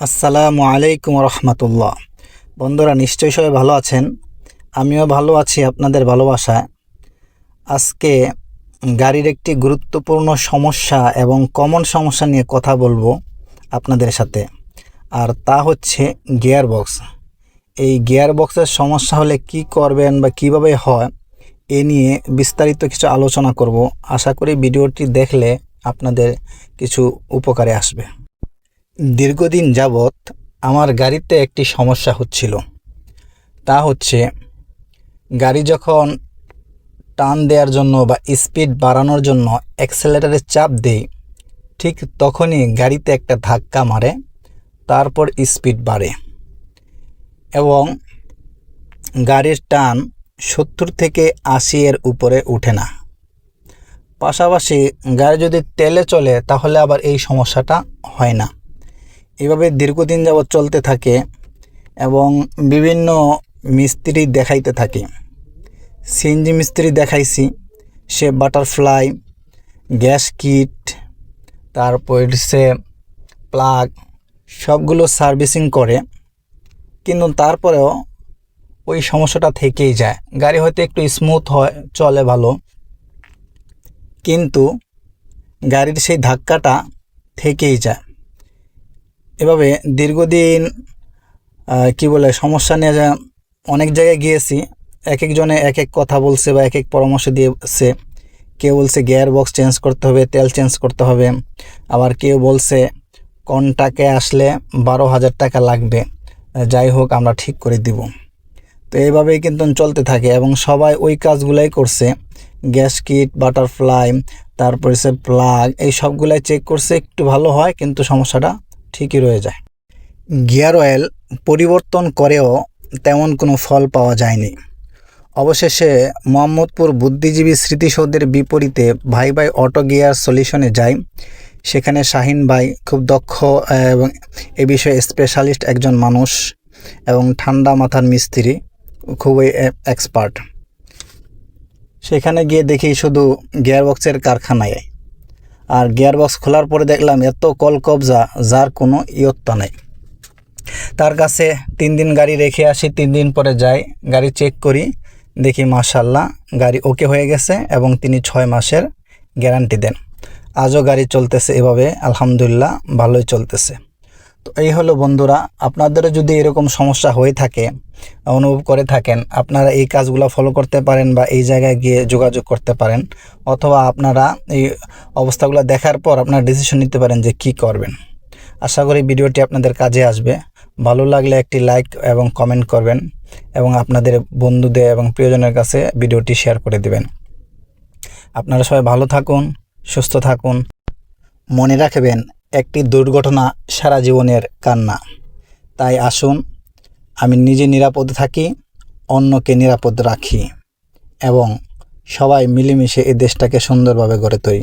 আসসালামু আলাইকুম রহমতুল্লাহ বন্ধুরা নিশ্চয়ই সবাই ভালো আছেন? আমিও ভালো আছি আপনাদের ভালোবাসায়। আজকে গাড়ির একটি গুরুত্বপূর্ণ সমস্যা এবং কমন সমস্যা নিয়ে কথা বলব আপনাদের সাথে। আর তা হচ্ছে গিয়ার বক্স এই গিয়ার বক্সের সমস্যা হলে কি করবেন বা কীভাবে হয়, এ নিয়ে বিস্তারিত কিছু আলোচনা করব। আশা করি ভিডিওটি দেখলে আপনাদের কিছু উপকারে আসবে। দীর্ঘদিন যাবৎ আমার গাড়িতে একটি সমস্যা হচ্ছিল। তা হচ্ছে, গাড়ি যখন টান দেওয়ার জন্য বা স্পিড বাড়ানোর জন্য অ্যাক্সেলেটারে চাপ দেই, ঠিক তখনই গাড়িতে একটা ধাক্কা মারে, তারপর স্পিড বাড়ে। এবং গাড়ির টান সত্তর থেকে আশি এর উপরে উঠে না। পাশাপাশি গাড়ি যদি তেলে চলে, তাহলে আবার এই সমস্যাটা হয় না। এভাবে দীর্ঘদিন যাবৎ চলতে থাকে এবং বিভিন্ন মিস্ত্রি দেখাইতে থাকে। সিএনজি মিস্ত্রি দেখাইছি, সে বাটারফ্লাই, গ্যাস কিট, তারপর সে প্লাগ, সবগুলো সার্ভিসিং করে। কিন্তু তারপরেও ওই সমস্যাটা থেকেই যায়। গাড়ি হয়তো একটু স্মুথ হয়, চলে ভালো। কিন্তু গাড়ির সেই ধাক্কাটা থেকেই যায়। এভাবে দীর্ঘদিন কি বলে, সমস্যা নিয়ে অনেক জায়গায় গিয়েছি। এক একজনে এক এক কথা বলছে বা এক এক পরামর্শ দিয়েছে। কেউ বলছে গিয়ার বক্স চেঞ্জ করতে হবে, তেল চেঞ্জ করতে হবে। আবার কেউ বলছে কন্টাকে আসলে বারো হাজার টাকা লাগবে। যাই হোক, আমরা ঠিক করে দিব। তো এইভাবেই কিন্তু চলতে থাকে এবং সবাই ওই কাজগুলাই করছে। গ্যাস কিট, বাটারফ্লাই, তারপরে সে প্লাগ, এই সবগুলাই চেক করছে। একটু ভালো হয়, কিন্তু সমস্যাটা ঠিকই রয়ে যায়। গিয়ার অয়েল পরিবর্তন করেও তেমন কোনো ফল পাওয়া যায়নি। অবশেষে মোহাম্মদপুর বুদ্ধিজীবী স্মৃতিসৌধের বিপরীতে ভাই ভাই অটো গিয়ার সলিউশনে যাই। সেখানে শাহিন ভাই খুব দক্ষ এবং এ বিষয়ে স্পেশালিস্ট একজন মানুষ এবং ঠান্ডা মাথার মিস্ত্রি, খুবই এক্সপার্ট সেখানে গিয়ে দেখি শুধু গিয়ারবক্সের কারখানায়। আর গিয়ারবক্স খোলার পরে দেখলাম এত কল কবজা যার কোনো ইয়ত্তা নেই। তার কাছে তিন দিন গাড়ি রেখে আসি, তিন দিন পরে যাই, গাড়ি চেক করি, দেখি মাশাল্লাহ গাড়ি ওকে হয়ে গেছে এবং তিনি ছয় মাসের গ্যারান্টি দেন। আজও গাড়ি চলতেছে এভাবে, আলহামদুলিল্লাহ, ভালোই চলতেছে। তো এই হলো বন্ধুরা, আপনাদেরও যদি এরকম সমস্যা হয়ে থাকে, অনুভব করে থাকেন, আপনারা এই কাজগুলো ফলো করতে পারেন বা এই জায়গায় গিয়ে যোগাযোগ করতে পারেন, অথবা আপনারা এই অবস্থাগুলো দেখার পর আপনারা ডিসিশন নিতে পারেন যে কি করবেন। আশা করি ভিডিওটি আপনাদের কাজে আসবে। ভালো লাগলে একটি লাইক এবং কমেন্ট করবেন এবং আপনাদের বন্ধুদের এবং প্রিয়জনের কাছে ভিডিওটি শেয়ার করে দিবেন। আপনারা সবাই ভালো থাকুন, সুস্থ থাকুন। মনে রাখবেন, একটি দুর্ঘটনা সারা জীবনের কান্না। তাই আসুন, আমি নিজে নিরাপদ থাকি, অন্যকে নিরাপদ রাখি এবং সবাই মিলেমিশে এই দেশটাকে সুন্দরভাবে গড়ে তুলি।